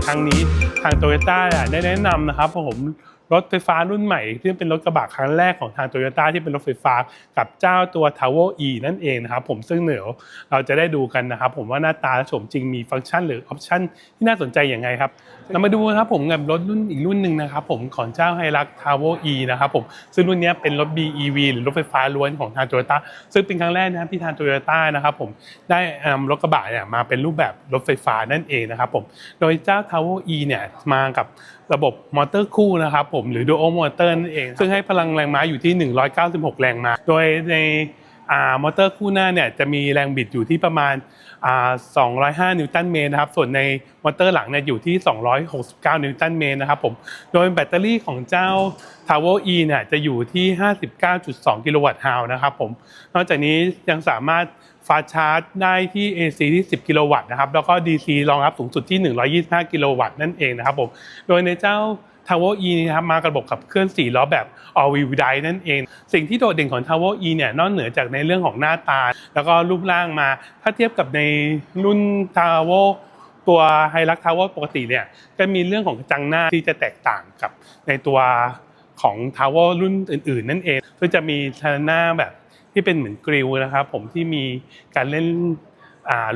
ในครั้งนี้ทางโตโยต้าได้แนะนำนะครับผม รถไฟฟ้ารุ่นใหม่ที่เป็นรถกระบะครั้งแรกของทางโตโยต้าที่เป็นรถไฟฟ้ากับเจ้าตัว t o w e r E นั่นเองนะครับผมซึ่งเดี๋ยวเราจะได้ดูกันนะครับผมว่าหน้าตาและโฉมจริงมีฟังก์ชันหรือออปชันที่น่าสนใจอย่างไงครับเรามาดูนะครับผมกับรถรุ่นอีกรุ่นหนึ่งนะครับผมของเจ้าไฮรัก t o w e r E นะครับผมซึ่งรุ่นนี้เป็นรถ BEV หรือรถไฟฟ้าล้วนของทางโตโยต้าซึ่งเป็นครั้งแรกนะครับที่ทางโตโยต้านะครับผมได้นำรถกระบะเนี่ยมาเป็นรูปแบบรถไฟฟ้านั่นเองนะครับผมโดยเจ้า t o w e r E เนี่ยมากับ ระบบมอเตอร์คู่นะครับผมหรือ Dual Motor นั่นเอง ซึ่งให้พลังแรงม้าอยู่ที่ 196 แรงม้า โดยในอ่ามอเตอร์คู่หน้าเนี่ยจะมีแรงบิดอยู่ที่ประมาณอ่า205 นิวตันเมตรนะครับ ส่วนในมอเตอร์หลังเนี่ยอยู่ที่ 269 นิวตันเมตรนะครับผม โดยแบตเตอรี่ของเจ้า t o w e r E เนี่ยจะอยู่ที่ 59.2 กิโลวัตต์ฮาวนะครับผม นอกจากนี้ยังสามารถ ฟาชาร์จได้ที่ AC ที่ 10 กิโลวัตต์นะครับ แล้วก็ DC รองรับสูงสุดที่ 125 กิโลวัตต์นั่นเองนะครับผม โดยในเจ้า Tower E นะครับมากระบบขับเคลื่อน4ล้อแบบ All Wheel Drive นั่นเอง สิ่งที่โดดเด่นของ Tower E เนี่ยนอกเหนือจากในเรื่องของหน้าตา แล้วก็รูปร่างมา ถ้าเทียบกับในรุ่น Tower ตัวไฮรักทาวเวอร์ปกติเนี่ยก็มีเรื่องของกระจังหน้าที่จะแตกต่างกับในตัว ของทาวเวอร์รุ่นอื่น ๆ นั่นเองซึ่งจะมีทาหน้าแบบที่เป็นเหมือนกริลนะครับ ผมที่มีการเล่น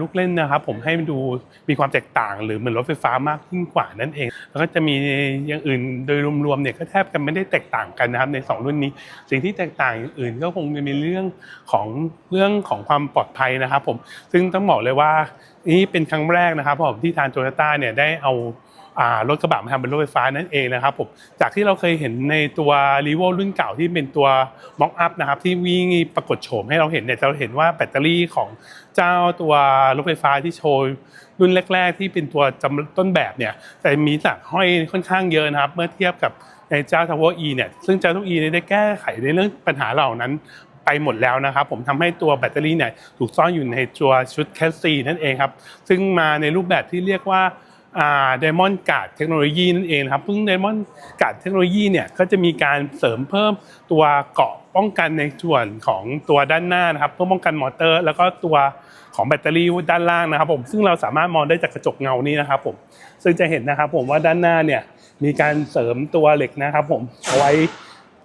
ลูกเล่นนะครับ ผมให้ดูมีความแตกต่าง หรือเหมือนรถไฟฟ้ามากขึ้นกว่านั่นเอง แล้วก็จะมีอย่างอื่นโดยรวมๆเนี่ยก็แทบกันไม่ได้แตกต่างกันนะครับในสองรุ่นนี้ สิ่งที่แตกต่างอย่างอื่นก็คงจะมีเรื่องของเรื่องของความปลอดภัยนะครับ ผมซึ่งต้องบอกเลยว่านี่เป็นครั้งแรกนะครับผมที่ทางโตโยต้าเนี่ยได้เอา รถกระบะมาทำเป็นรถไฟฟ้านั่นเองนะครับผมจากที่เราเคยเห็นในตัวรีโวรุ่นเก่าที่เป็นตัวม็อกอัพนะครับที่วิ่งปรากฏโฉมให้เราเห็นเนี่ยเราเห็นว่าแบตเตอรี่ของเจ้าตัวรถไฟฟ้าที่โชว์รุ่นแรก ๆ ที่เป็นตัวจำต้นแบบเนี่ยแต่มีสักห้อยค่อนข้างเยอะนะครับ เมื่อเทียบกับในเจ้า Tower E เนี่ยซึ่งเจ้า Tower E เนี่ยได้แก้ไขในเรื่องปัญหาเหล่านั้นไปหมดแล้วนะครับผมทำให้ตัวแบตเตอรี่เนี่ยถูกซ่อนอยู่ในตัวชุดแคสซีนั่นเองครับซึ่งมาในรูปแบบที่เรียกว่า อ่าไดมอนการ์ดเทคโนโลยีนั่นเองครับซึ่งไดมอนการ์ดเทคโนโลยีเนี่ยก็จะมีการเสริมเพิ่มตัวเกาะป้องกันในส่วนของตัวด้านหน้านะครับเพื่อป้องกันมอเตอร์ แล้วก็ตัวของแบตเตอรี่ด้านล่างนะครับผมซึ่งเราสามารถมองได้จากกระจกเงานี้นะครับผมซึ่งจะเห็นนะครับผมว่าด้านหน้าเนี่ยมีการเสริมตัวเหล็กนะครับผมเอาไว้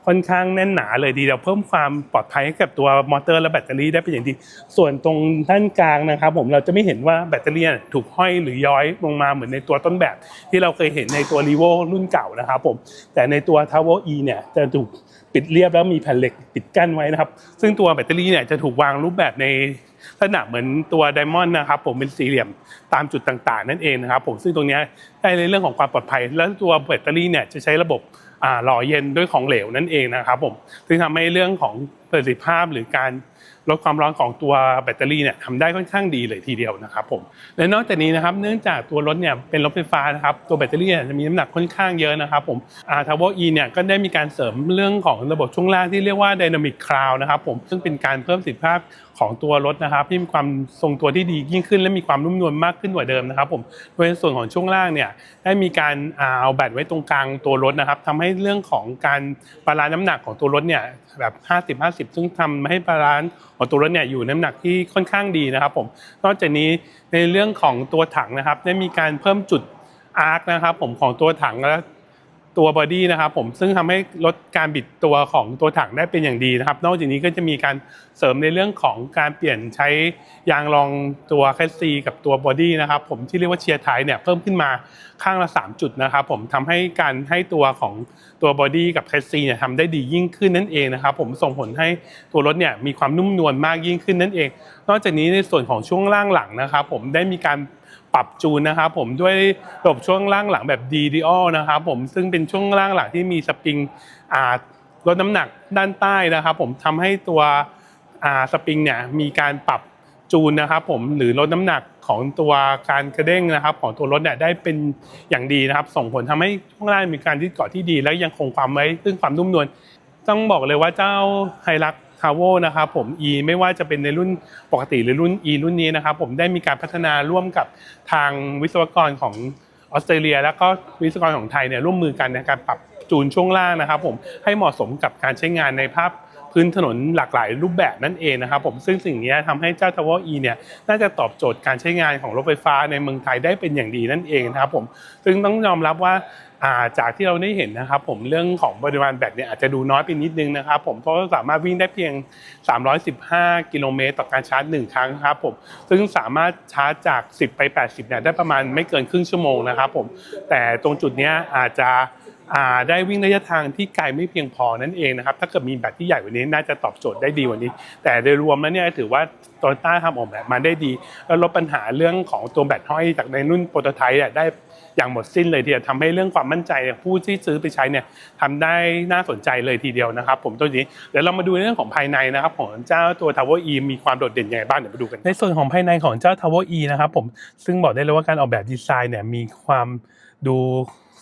ค่อนข้างแน่นหนาเลยดีเดียวเพิ่มความปลอดภัยให้กับตัวมอเตอร์และแบตเตอรี่ได้เป็นอย่างดี ส่วนตรงด้านกลางนะครับ ผมเราจะไม่เห็นว่าแบตเตอรี่ถูกห้อยหรือย้อยลงมาเหมือนในตัวต้นแบบ ที่เราเคยเห็นในตัว r ีโวรุ่นเก่านะครับผมแต่ในตัว t o w e r E เนี่ยจะถูกปิดเรียบแล้วมีแผ่นเหล็กปิดกั้นไว้นะครับ ซึ่งตัวแบตเตอรี่เนี่ยจะถูกวางรูปแบบในลักษณะเหมือนตัวไดมอนด์นะครับผมเป็นสี่เหลี่ยมตามจุดต่างๆ นั่นเองนะครับผมซึ่งตรงนี้ได้ในเรื่องของความปลอดภัย แล้วตัวแบตเตอรี่เนี่ยจะใช้ระบบ หล่อเย็นด้วยของเหลวนั่นเองนะครับผมซึ่งทำให้เรื่องของประสิทธิภาพหรือการ ลดความร้อนของตัวแบตเตอรี่เนี่ยทำได้ค่อนข้างดีเลยทีเดียวนะครับผมและนอกจากนี้นะครับเนื่องจากตัวรถเนี่ยเป็นรถไฟฟ้านะครับตัวแบตเตอรี่จะมีน้ำหนักค่อนข้างเยอะนะครับผมอ่าทาวเวอร์อีเนี่ยก็ได้มีการเสริมเรื่องของระบบช่วงล่างที่เรียกว่า Dynamic Cloud นะครับผมซึ่งเป็นการเพิ่มประสิทธิภาพของตัวรถนะครับที่มีความทรงตัวที่ดียิ่งขึ้น และมีความนุ่มนวลมากขึ้นกว่าเดิมนะครับผมโดยในส่วนของช่วงล่างเนี่ยได้มีการเอาแบตไว้ตรงกลางตัวรถนะครับทำให้เรื่องของการบาลานซ์น้ำหนักของตัวรถเนี่ยแบบ 50 50 ซึ่งทำให้บาลานซ์ของตัวรถเนี่ยอยู่นน้ำหนักที่ค่อนข้างดีนะครับผมนอกจากนี้ในเรื่องของตัวถังนะครับได้มีการเพิ่มจุดอาร์คนะครับผมของตัวถังและ ตัวบอดี้นะครับผมซึ่งทำให้ลดการบิดตัวของตัวถังได้เป็นอย่างดีนะครับ นอกจากนี้ก็จะมีการเสริมในเรื่องของการเปลี่ยนใช้ยางรองตัวแคสซีกับตัวบอดี้นะครับผมที่เรียกว่าเชียร์ไทเนี่ยเพิ่มขึ้นมาข้างละ 3 จุดนะครับผมทำให้การให้ตัวของตัวบอดี้กับแคสซีเนี่ยทำได้ดียิ่งขึ้นนั่นเองนะครับผมส่งผลให้ตัวรถเนี่ยมีความนุ่มนวลมากยิ่งขึ้นนั่นเอง นอกจากนี้ในส่วนของช่วงล่างหลังนะครับผมได้มีการ ปรับจูนนะครับผมด้วยระบบช่วงล่างหลังแบบ DDO นะครับผมซึ่งเป็นช่วงล่างหลังที่มีสปริงอ่าลดน้ำหนักด้านใต้นะครับ ผมทำให้ตัวอ่าสปริงเนี่ยมีการปรับจูนนะครับผมหรือลดน้ำหนักของตัวการกระเด้งนะครับ ของตัวรถเนี่ยได้เป็นอย่างดีนะครับ ส่งผลทำให้ช่วงล่างมีการที่เกาะที่ดี และยังคงความไว้ซึ่งความนุ่มนวลต้องบอกเลยว่าเจ้าไฮรัก ทาวเวนะครับผม E ไม่ว่าจะเป็นในรุ่นปกติหรือรุ่น E รุ่นนี้นะครับผมได้มีการพัฒนาร่วมกับทางวิศวกรของออสเตรเลีย แล้วก็วิศวกรของไทยเนี่ยร่วมมือกันในการปรับจูนช่วงล่างนะครับผมให้เหมาะสมกับการใช้งานในภาพ พื้นถนนหลากหลายรูปแบบนั่นเองนะครับผมซึ่งสิ่งนี้ทำให้เจ้า Tower E เนี่ยน่าจะตอบโจทย์การใช้งานของรถไฟฟ้าในเมืองไทยได้เป็นอย่างดีนั่นเองนะครับผมซึ่งต้องยอมรับว่าาจากที่เราได้เห็นนะครับผมเรื่องของปริมาณแบตเนี่ยอาจจะดูน้อยไปนิดนึงนะครับผมเพราะสามารถวิ่งได้เพียง 315 กิโลเมตรต่อการชาร์จ 1 ครั้งครับผมซึ่งสามารถชาร์จจาก 10 ไป 80เนี่ยได้ประมาณไม่เกินครึ่งชั่วโมงนะครับผมแต่ตรงจุดเนี้ยอาจจะ ได้วิ่งระยะทางที่ไกลไม่เพียงพอนั่นเองนะครับ ถ้าเกิดมีแบตที่ใหญ่กว่านี้น่าจะตอบโจทย์ได้ดีกว่านี้ แต่โดยรวมแล้วเนี่ยถือว่าโตโยต้าทำออกแบบมาได้ดี แล้วลดปัญหาเรื่องของตัวแบตห้อยจากในรุ่นโปรโตไทป์ได้อย่างหมดสิ้นเลยทีเดียวทำให้เรื่องความมั่นใจผู้ที่ซื้อไปใช้เนี่ยทำได้น่าสนใจเลยทีเดียวนะครับ ผมตัวนี้เดี๋ยวเรามาดูเรื่องของภายในนะครับของเจ้าตัว Tower E มีความโดดเด่นยังไงบ้างเดี๋ยวมาดูกัน ในส่วนของภายในของเจ้า Tower E นะครับผมซึ่งบอกได้เลยว่าการออกแบบดีไซน์เนี่ยมีความดู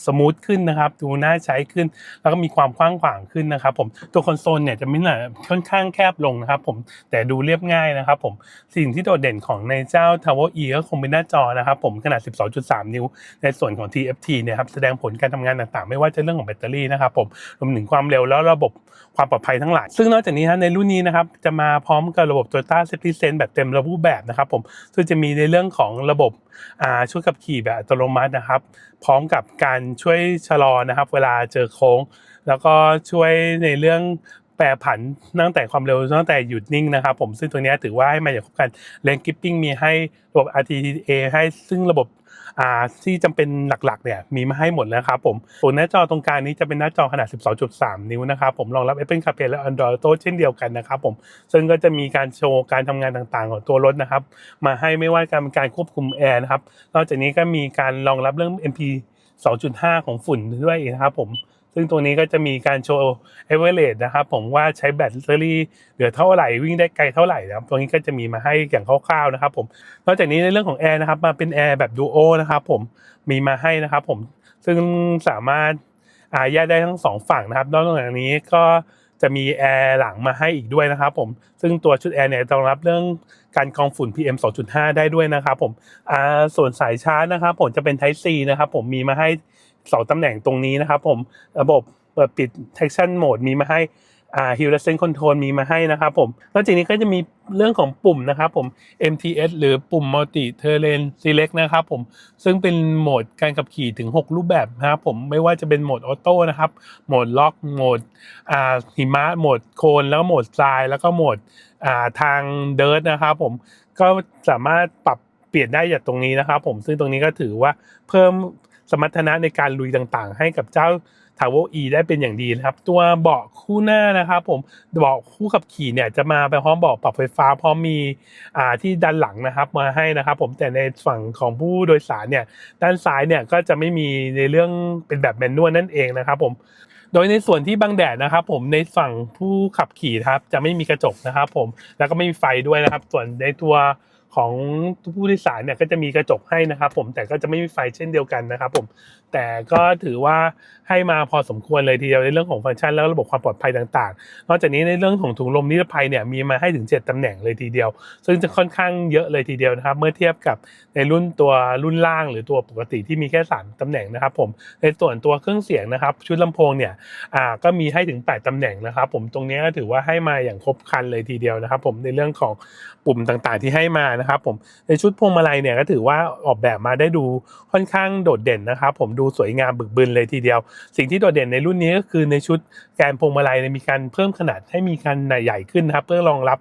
สมูทขึ้นนะครับ ดูน่าใช้ขึ้น แล้วก็มีความกว้างขวางขึ้นนะครับ ผมตัวคอนโซลเนี่ยจะมีหนาค่อนข้างแคบลงนะครับ ผมแต่ดูเรียบง่ายนะครับ ผมสิ่งที่โดดเด่นของในเจ้า Tower E ก็คงเป็นหน้าจอนะครับ ผมขนาด 12.3 นิ้ว ในส่วนของ TFT เนี่ยครับแสดงผลการทำงานต่างๆ ไม่ว่าจะเรื่องของแบตเตอรี่นะครับ ผมรวมถึงความเร็วแล้วระบบความปลอดภัยทั้งหลาย ซึ่งนอกจากนี้นะในรุ่นนี้นะครับจะมาพร้อมกับระบบ Toyota Safety Sense แบบเต็มรูปแบบนะครับ ผมซึ่งจะมีในเรื่องของระบบช่วยขับขี่แบบอัตโนมัตินะครับ พร้อมกับการช่วยชะลอนะครับ เวลาเจอโค้ง แล้วก็ช่วยในเรื่องแปรผันตั้งแต่ความเร็วตั้งแต่หยุดนิ่งนะครับผมซึ่งตัวนี้ถือว่าให้มาอย่างครบครันเลนกิปปิ้งมีให้ระบบ RTTA ให้ซึ่งระบบที่จำเป็นหลักๆเนี่ยมีมาให้หมดแล้วครับผมส่วนหน้าจอตรงกลางนี้จะเป็นหน้าจอขนาด 12.3 นิ้วนะครับผมรองรับ Apple CarPlay และ Android Auto เช่นเดียวกันนะครับผมซึ่งก็จะมีการโชว์การทำงานต่างๆ ของตัวรถนะครับ มาให้ไม่ว่าการการควบคุมแอร์นะครับนอกจากนี้ก็มีการรองรับเรื่อง MP 2.5 ของฝุ่นด้วยนะครับผมซึ่งตัวนี้ก็จะมีการโชว์เอเวอเรสนะครับผมว่าใช้แบตเตอรี่เหลือเท่าไหร่วิ่งได้ไกลเท่าไหร่นะครับตัวนี้ก็จะมีมาให้อย่างคร่าวๆนะครับผมนอกจากนี้ในเรื่องของแอร์นะครับมาเป็นแอร์แบบดูโอนะครับผมมีมาให้นะครับผมซึ่งสามารถอาแยกได้ทั้งสองฝั่งนะครับนอกจากนี้ก็ จะมีแอร์หลังมาให้อีกด้วยนะครับผมซึ่งตัวชุดแอร์เนี่ยรองรับเรื่องการกรองฝุ่น PM 2.5 ได้ด้วยนะครับผมอ่าส่วนสายชาร์จนะครับผมจะเป็น Type C นะครับผมมีมาให้สองตำแหน่งตรงนี้นะครับผมระบบเปิดปิด traction mode มีมาให้ อ่า hill descent control มีมาให้นะครับผมนอกจากนี้ก็จะมีเรื่องของปุ่มนะครับผม MTS หรือปุ่ม multi terrain select นะครับผมซึ่งเป็นโหมดการขับขี่ถึง 6 รูปแบบนะครับผมไม่ว่าจะเป็นโหมดออโต้นะครับโหมดล็อกโหมดอ่าหิมะโหมดโคลนแล้วก็โหมดทราย แล้วก็โหมดอ่าทางเดิร์ทนะครับผมก็สามารถปรับเปลี่ยนได้จากตรงนี้นะครับผมซึ่งตรงนี้ก็ถือว่าเพิ่มสมรรถนะในการลุยต่างๆ ให้กับเจ้า t o w e r E ได้เป็นอย่างดีนะครับ ตัวเบาะคู่หน้านะครับผมเบาะคู่ขับขี่เนี่ยจะมาไปพร้อมเบาะปรับไฟฟ้าพร้อมมีอ่าที่ด้านหลังนะครับมาให้นะครับผมแต่ในฝั่งของผู้โดยสารเนี่ยด้านซ้ายเนี่ยก็จะไม่มีในเรื่องเป็นแบบแมนนวลนั่นเองนะครับผมโดยในส่วนที่บังแดดนะครับ ผมในฝั่งผู้ขับขี่ครับจะไม่มีกระจกนะครับ ผมแล้วก็ไม่มีไฟด้วยนะครับ ส่วนในตัว ของผู้โดยสารเนี่ยก็จะมีกระจกให้นะครับ ผมแต่ก็จะไม่มีไฟเช่นเดียวกันนะครับ ผมแต่ก็ถือว่าให้มาพอสมควรเลยทีเดียวในเรื่องของฟังก์ชัน แล้วระบบความปลอดภัยต่างๆ นอกจากนี้ในเรื่องของถุงลมนิรภัยเนี่ยมีมาให้ถึง 7ตำแหน่งเลยทีเดียว ซึ่งจะค่อนข้างเยอะเลยทีเดียวนะครับ เมื่อเทียบกับในรุ่นตัวรุ่นล่าง หรือตัวปกติที่มีแค่ 3ตำแหน่งนะครับ ผมในส่วนตัวเครื่องเสียงนะครับ ชุดลำโพงเนี่ยอ่าก็มีให้ถึง 8ตำแหน่งนะครับ ผมตรงนี้ก็ถือว่าให้มาอย่างครบครันเลยทีเดียวนะครับ ผมในเรื่องของปุ่มต่างๆ ที่ให้มานะครับผมในชุดพวงมาลัยเนี่ยก็ถือว่าออกแบบมาได้ดูค่อนข้างโดดเด่นนะครับผมดูสวยงามบึกบึนเลยทีเดียว สิ่งที่โดดเด่นในรุ่นนี้ก็คือในชุดแกนพวงมาลัยเนี่ยมีการเพิ่มขนาดให้มีการใหญ่ขึ้นนะครับเพื่อรองรับ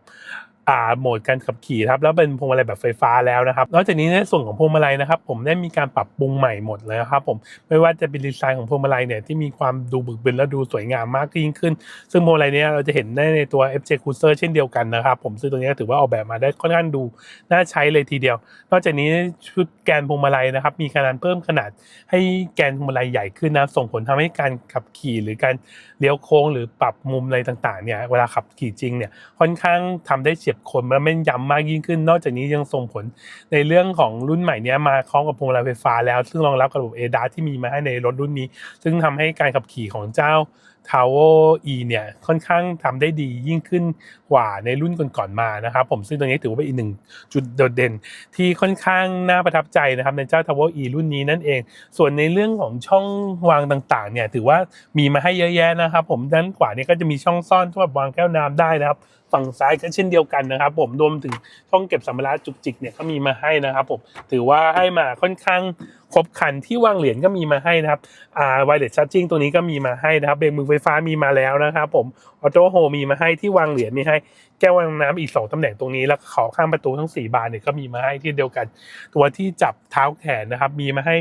อ่าโหมดการขับขี่ครับแล้วเป็นพวงมาลัยแบบไฟฟ้าแล้วนะครับนอกจากนี้ในส่วนของพวงมาลัยนะครับ ผมได้มีการปรับปรุงใหม่หมดเลยครับผมไม่ว่าจะเป็นดีไซน์ของพวงมาลัยเนี่ยที่มีความดูบึกบึนและดูสวยงามมากยิ่งขึ้น ซึ่งพวงมาลัยนี้เราจะเห็นได้ในตัว FJ Cruiser เช่นเดียวกันนะครับผมซึ่งตัวนี้ถือว่าออกแบบมาได้ค่อนข้างดูน่าใช้เลยทีเดียว นอกจากนี้ชุดแกนพวงมาลัยนะครับ มีการเพิ่มขนาดให้แกนพวงมาลัยใหญ่ขึ้นนะส่งผลทำให้การขับขี่หรือการ เลี้ยวโค้งหรือปรับมุมอะไรต่างๆเนี่ยเวลาขับขี่จริงเนี่ยค่อนข้างทำได้เฉียบคมและแม่นยำมากยิ่งขึ้น นอกจากนี้ยังส่งผลในเรื่องของรุ่นใหม่เนี้ยมาคล้องกับพวงมาลัยไฟฟ้าแล้ว ซึ่งรองรับกับระบบเอดาที่มีมาให้ในรถรุ่นนี้ ซึ่งทำให้การขับขี่ของเจ้า t o w e r E เนี่ยค่อนข้างทำได้ดียิ่งขึ้นกว่าในรุ่นก่อนๆมานะครับผมซึ่งตรงนี้ถือว่าเป็นอีกหนึ่งจุดโดดเด่น ที่ค่อนข้างน่าประทับใจนะครับในเจ้า t o w e r E รุ่นนี้นั่นเอง ส่วนในเรื่องของช่องวางต่างๆเนี่ยถือว่ามีมาให้เยอะแยะนะครับผมด้านขวาเนี่ยก็จะมีช่องซ่อนสำหรับวางแก้วน้ำได้นะครับ ฝั่งซ้ายก็เช่นเดียวกันนะครับ ผมรวมถึงช่องเก็บสัมภาระจุกจิกเนี่ยก็มีมาให้นะครับผมถือว่าให้มาค่อนข้างครบครันที่วางเหรียญก็มีมาให้นะครับอ่าไวเลสชาร์จิ่งตัวนี้ก็มีมาให้นะครับเบรกมือไฟฟ้ามีมาแล้วนะครับผมออโต้โฮมีมาให้ที่วางเหรียญมีให้แก้ววางน้ำอีกสองตำแหน่งตรงนี้แล้วขอข้างประตูทั้งสี่บานเนี่ยก็มีมาให้ที่เดียวกัน ตัวที่จับเท้าแขนนะครับมีมาให้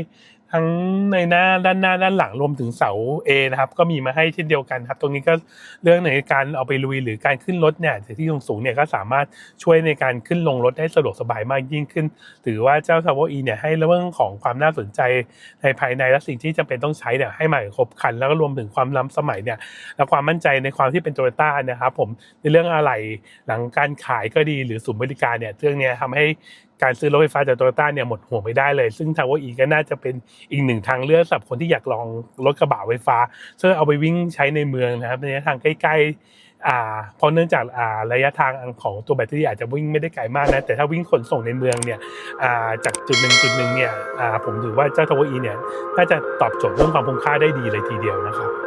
ทั้งในหน้าด้านหน้าด้านหลังรวมถึงเสา A นะครับ ก็มีมาให้เช่นเดียวกันครับ ตรงนี้ก็เรื่องในการเอาไปลุยหรือการขึ้นรถเนี่ยจากที่สูงๆเนี่ยก็สามารถช่วยในการขึ้นลงรถได้สะดวกสบายมากยิ่งขึ้น ถือว่าเจ้า t าว e E เนี่ยให้เรื่องของความน่าสนใจในภายในและสิ่งที่จำเป็นต้องใช้เนี่ยให้มาครบคัน แล้วก็รวมถึงความล้ำสมัยเนี่ยและความมั่นใจในความที่เป็นโตโยต้านะครับผมในเรื่องอะไรหลังการขายก็ดีหรือศูนย์บริการเนี่ยเรื่องนี้ยทำให้การซื้อรถไฟฟ้าจากโตโยต้าเนี่ยหมดห่วงไม่ได้เลย ซึ่ง t าว e E ก็น่าจะเป็นอีกหนึ่งทางเลือกสำหรับคนที่อยากลองรถกระบะไฟฟ้าเพื่อเอาไปวิ่งใช้ในเมืองนะครับในระยะทางใกล้ๆอ่าเพราะเนื่องจากอ่าระยะทางของตัวแบตเตอรี่อาจจะวิ่งไม่ได้ไกลมากนะแต่ถ้าวิ่งขนส่งในเมืองเนี่ยอ่าจากจุดหนึ่งจุดหนึ่งเนี่ยอ่าผมถือว่าเจ้าทาวเวอร์อีเนี่ยน่าจะตอบโจทย์เรื่องความคุ้มค่าได้ดีเลยทีเดียวนะครับ